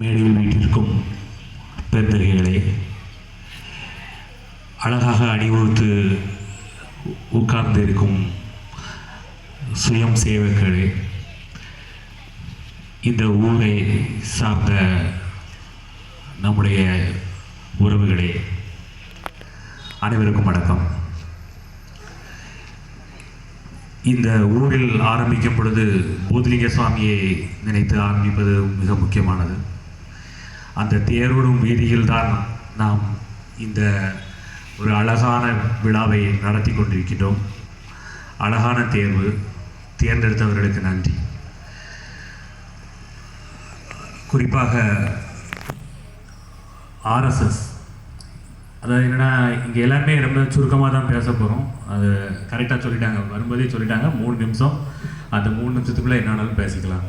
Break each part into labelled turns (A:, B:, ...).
A: மேடையில் வீட்டிற்கும் பெருந்தகைகளை அழகாக அணிவகுத்து உட்கார்ந்திருக்கும் சுயம் சேவர்களே இந்த ஊரை சார்ந்த நம்முடைய உறவுகளே அனைவருக்கும் வணக்கம். இந்த ஊரில் ஆரம்பிக்கும் பொழுது போதிலிங்க சுவாமியை நினைத்து ஆரம்பிப்பது மிக முக்கியமானது. அந்த தேரோடும் வீதியில் தான் நாம் இந்த ஒரு அழகான விழாவை நடத்தி கொண்டிருக்கின்றோம். அழகான தேர்வு. தேர்ந்தெடுத்தவர்களுக்கு நன்றி. குறிப்பாக ஆர்எஸ்எஸ் அதாவது என்னென்னா இங்கே எல்லாமே ரொம்ப சுருக்கமாக தான் பேச போகிறோம் அது கரெக்டாக சொல்லிட்டாங்க. வரும்போதே சொல்லிட்டாங்க. மூணு நிமிஷம். அந்த மூணு நிமிஷத்துக்குள்ளே என்னாலும் பேசிக்கலாம்.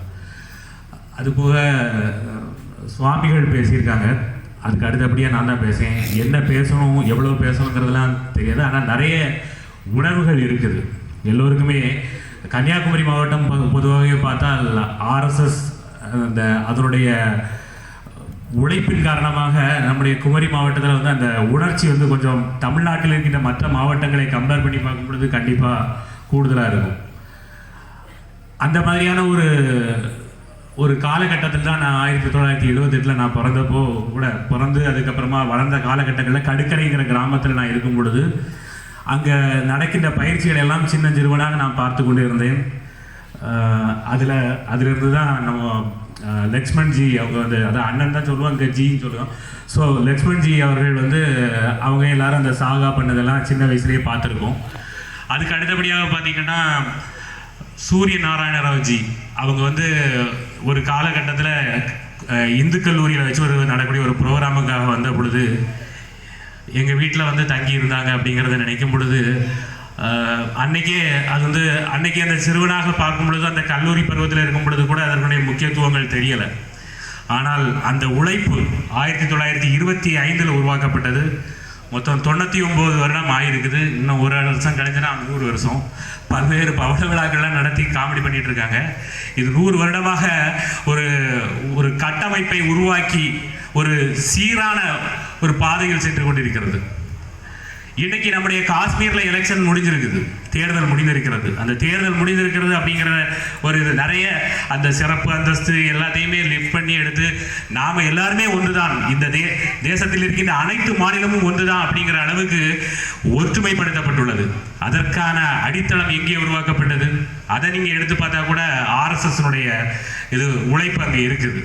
A: அதுபோக சுவாமிகள் பேசியிருக்காங்க. அதுக்கு அடுத்தபடியாக நான் தான் பேசுகிறேன் என்ன பேசணும் எவ்வளோ பேசணுங்கிறதுலாம் தெரியாது. ஆனால் நிறைய உணர்வுகள் இருக்குது. எல்லோருக்குமே கன்னியாகுமரி மாவட்டம் பொதுவாகவே பார்த்தால் ஆர்எஸ்எஸ் அந்த அதனுடைய உழைப்பின் காரணமாக நம்முடைய குமரி மாவட்டத்தில் வந்து அந்த உணர்ச்சி வந்து கொஞ்சம் தமிழ்நாட்டில் இருக்கின்ற மற்ற மாவட்டங்களை கம்பேர் பண்ணி பார்க்கும் பொழுது கண்டிப்பாக கூடுதலாக இருக்கும். அந்த மாதிரியான ஒரு ஒரு காலகட்டத்தில் தான் நான் ஆயிரத்தி தொள்ளாயிரத்தி எழுபத்தெட்டில் நான் பிறந்தப்போ கூட பிறந்து அதுக்கப்புறமா வளர்ந்த காலகட்டங்களில் கடுக்கரைங்கிற கிராமத்தில் நான் இருக்கும் பொழுது அங்கே நடக்கின்ற பயிற்சிகள் எல்லாம் சின்ன சிறுவனாக நான் பார்த்து கொண்டு இருந்தேன். அதில் அதிலிருந்து தான் நம்ம லக்ஷ்மண் ஜி அவங்க வந்து அதான் அண்ணன் தான் சொல்லுவாங்க ஜின்னு சொல்லுவோம் ஸோ லக்ஷ்மண் ஜி அவர்கள் வந்து அவங்க எல்லாரும் அந்த சாகா பண்ணதெல்லாம் சின்ன வயசுலேயே பார்த்துருக்கோம். அதுக்கு அடுத்தபடியாக பார்த்தீங்கன்னா சூரிய நாராயண ராவ்ஜி அவங்க வந்து ஒரு காலகட்டத்தில் இந்து கல்லூரியில் வச்சு ஒரு நடக்கூடிய ஒரு ப்ரோக்ராமுக்காக வந்த பொழுது எங்கள் வீட்டில் வந்து தங்கி இருந்தாங்க அப்படிங்கிறத நினைக்கும் பொழுது அன்னைக்கே அது வந்து அன்னைக்கு அந்த சிறுவனாக பார்க்கும் பொழுது அந்த கல்லூரி பருவத்தில் இருக்கும் பொழுது கூட அதனுடைய முக்கியத்துவங்கள் தெரியலை. ஆனால் அந்த உழைப்பு ஆயிரத்தி தொள்ளாயிரத்தி இருபத்தி ஐந்தில் உருவாக்கப்பட்டது. மொத்தம் தொண்ணூற்றி ஒம்பது வருடம் ஆகிருக்குது இன்னும் ஒரு வருஷம் கழிஞ்சுனா நூறு வருஷம். பல்வேறு பவள விழாக்கள்லாம் நடத்தி காமெடி பண்ணிகிட்டு இருக்காங்க இது நூறு வருடமாக ஒரு ஒரு கட்டமைப்பை உருவாக்கி ஒரு சீரான ஒரு பாதையில் சென்று கொண்டிருக்கிறது. இன்னைக்கு நம்முடைய காஷ்மீர்ல எலெக்ஷன் முடிஞ்சிருக்குது. தேர்தல் முடிந்திருக்கிறது. அந்த தேர்தல் முடிந்திருக்கிறது அப்படிங்கிற ஒரு இது நிறைய அந்த சிறப்பு அந்தஸ்து எல்லாத்தையுமே லிஃப்ட் பண்ணி எடுத்து நாம் எல்லாருமே ஒன்றுதான். இந்த தே தேசத்தில் இருக்கின்ற அனைத்து மாநிலமும் ஒன்றுதான் அப்படிங்கிற அளவுக்கு ஒற்றுமைப்படுத்தப்பட்டுள்ளது. அதற்கான அடித்தளம் எங்கே உருவாக்கப்பட்டது? அதை நீங்கள் எடுத்து பார்த்தா கூட ஆர்எஸ்எஸ்னுடைய இது உழைப்பு அங்கே இருக்குது.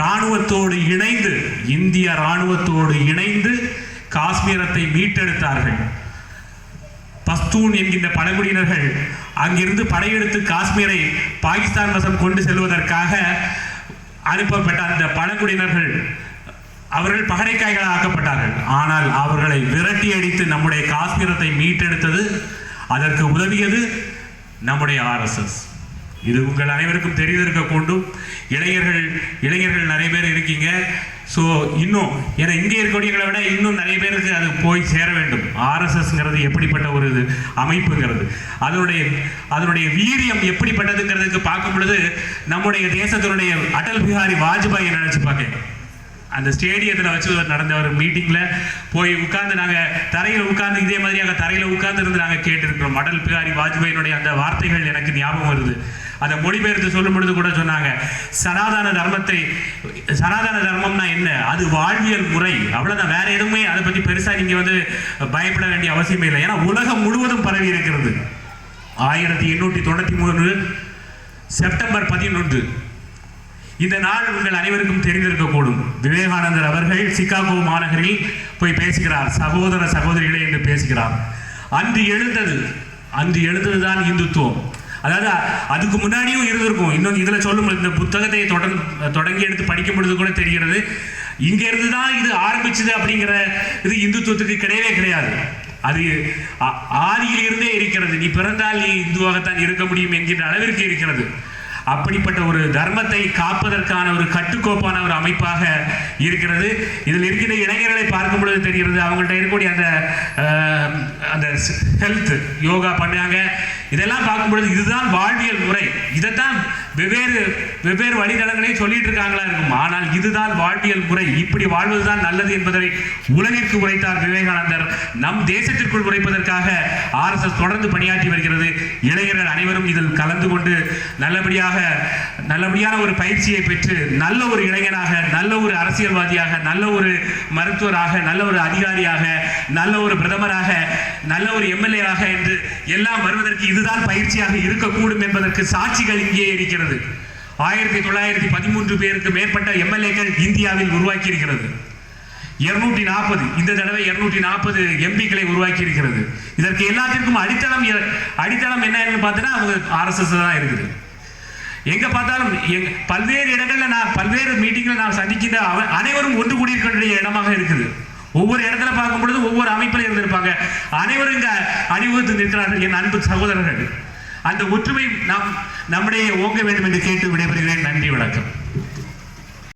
A: இராணுவத்தோடு இணைந்து இந்திய இராணுவத்தோடு இணைந்து காஷ்மீரத்தை மீட்டெடுத்தார்கள். பஸ்தூன் என்கின்ற பழங்குடியினர்கள் அங்கிருந்து படையெடுத்து காஷ்மீரை பாகிஸ்தான் வசம் கொண்டு செல்வதற்காக அனுப்பப்பட்ட அந்த பழங்குடியினர்கள் அவர்கள் பகடைக்காய்களாக ஆக்கப்பட்டார்கள். ஆனால் அவர்களை விரட்டி அடித்து நம்முடைய காஷ்மீரத்தை மீட்டெடுத்தது அதற்கு உதவியது நம்முடைய ஆர்எஸ்எஸ் இது உங்கள் அனைவருக்கும் தெரிந்திருக்க கொண்டும் இளைஞர்கள் இளைஞர்கள் நிறைய பேர் இருக்கீங்க. ஸோ இன்னும் ஏன்னா இங்கே இருக்கக்கூடியவங்களை விட இன்னும் நிறைய பேருக்கு அது போய் சேர வேண்டும். ஆர்எஸ்எஸ்ங்கிறது எப்படிப்பட்ட ஒரு இது அமைப்புங்கிறது. அதனுடைய அதனுடைய வீரியம் எப்படிப்பட்டதுங்கிறதுக்கு பார்க்கும் பொழுது நம்முடைய தேசத்தினுடைய அடல் பிஹாரி வாஜ்பாயை நினைச்சு பார்க்க? அந்த ஸ்டேடியத்தில் வச்சு நடந்த ஒரு மீட்டிங்கில் போய் உட்கார்ந்து நாங்கள் தரையில் உட்கார்ந்து இதே மாதிரி அங்கே தரையில் உட்கார்ந்து இருந்து நாங்கள் கேட்டிருக்கிறோம். அடல் பிஹாரி வாஜ்பாயினுடைய அந்த வார்த்தைகள் எனக்கு ஞாபகம் வருது. அதை மொழிபெயர்த்து சொல்லும் பொழுது கூட சொன்னாங்க சனாதன தர்மத்தை சனாதன தர்மம்னா என்ன? அது வாழ்வியல் முறை. அவ்வளவுதான். வேற எதுவுமே அதை பற்றி பெருசாக நீங்கள் வந்து பயப்பட வேண்டிய அவசியமே இல்லை. ஏன்னா உலகம் முழுவதும் பரவி இருக்கிறது. ஆயிரத்தி எண்ணூற்றி தொண்ணூற்றி மூணு செப்டம்பர் பதினொன்று. இந்த நாள் உங்கள் அனைவருக்கும் தெரிந்திருக்கக்கூடும். விவேகானந்தர் அவர்கள் சிகாகோ மாநகரில் போய் பேசுகிறார். சகோதர சகோதரிகளே என்று பேசுகிறார். அன்று எழுந்தது அன்று எழுந்ததுதான் இந்துத்துவம். அதாவது அதுக்கு முன்னாடியும் இருந்திருக்கும். இன்னும் இதில் சொல்லும் இந்த புத்தகத்தை தொடங் தொடங்கி எடுத்து படிக்கும் பொழுது கூட தெரிகிறது. இங்கேருந்து தான் இது ஆரம்பிச்சது அப்படிங்கிற இது இந்துத்துவத்துக்கு கிடையவே கிடையாது. அது ஆ- ஆதியில் இருந்தே இருக்கிறது. நீ பிறந்தால் நீ இந்துவாகத்தான் இருக்க முடியும் என்கின்ற அளவிற்கு இருக்கிறது. அப்படிப்பட்ட ஒரு தர்மத்தை காப்பதற்கான ஒரு கட்டுக்கோப்பான ஒரு அமைப்பாக இருக்கிறது. இதில் இருக்கிற இளைஞர்களை பார்க்கும் பொழுது தெரிகிறது அவங்கள்ட்ட இருக்கக்கூடிய அந்த அந்த ஹெல்த் யோகா பண்ணாங்க இதெல்லாம் பார்க்கும் பொழுது இதுதான் வாழ்வியல் முறை. இதைத்தான்
B: வெவ்வேறு வெவ்வேறு வழித்தடங்களை சொல்லிட்டு இருக்காங்களா இருக்கும். ஆனால் இதுதான் வாழ்வியல் முறை. இப்படி வாழ்வதுதான் நல்லது என்பதை உலகிற்கு உரைத்தார் விவேகானந்தர். நம் தேசத்திற்குள் உரைப்பதற்காக ஆர்எஸ்எஸ் தொடர்ந்து பணியாற்றி வருகிறது. இளைஞர்கள் அனைவரும் இதில் கலந்து கொண்டு நல்லபடியாக நல்லபடியான ஒரு பயிற்சியை பெற்று நல்ல ஒரு இளைஞனாக நல்ல ஒரு அரசியல்வாதியாக நல்ல ஒரு மருத்துவராக நல்ல ஒரு அதிகாரியாக நல்ல ஒரு பிரதமராக நல்ல ஒரு எம்எல்ஏவாக என்று எல்லாம் வருவதற்கு இதுதான் பயிற்சியாக இருக்கக்கூடும் என்பதற்கு சாட்சிகள் இங்கே இருக்கிறது. ஆயிரத்தி தொள்ளாயிரத்தி பதிமூன்று பேருக்கு மேற்பட்ட எம்எல்ஏக்கள் இந்தியாவில் உருவாக்கி இருக்கிறது இருநூற்றி நாற்பது இந்த தடவை இருநூற்றி நாற்பது எம்பிக்களை உருவாக்கி இருக்கிறது இதற்கு எல்லாத்திற்கும் அடித்தளம் எ- அடித்தளம் என்ன பார்த்தீங்கன்னா அவங்க ஆர்எஸ்எஸ் தான் இருக்குது. எங்க பார்த்தாலும் பல்வேறு இடங்கள்ல நான் பல்வேறு மீட்டிங்ல நான் சந்திக்கின்ற அவ- அனைவரும் ஒன்று கூடியிருக்கின்ற இடமாக இருக்குது. ஒவ்வொரு இடத்துல பார்க்கும் பொழுது ஒவ்வொரு அமைப்பில் இருந்திருப்பாங்க. அனைவரும் இங்க அணிவகுத்து நிற்கிறார்கள். என் அன்பு சகோதரர்கள் அந்த ஒற்றுமை நாம் நம்முடைய ஓங்க வேண்டும் என்று கேட்டு விடைபெறுகிறேன். நன்றி வணக்கம்.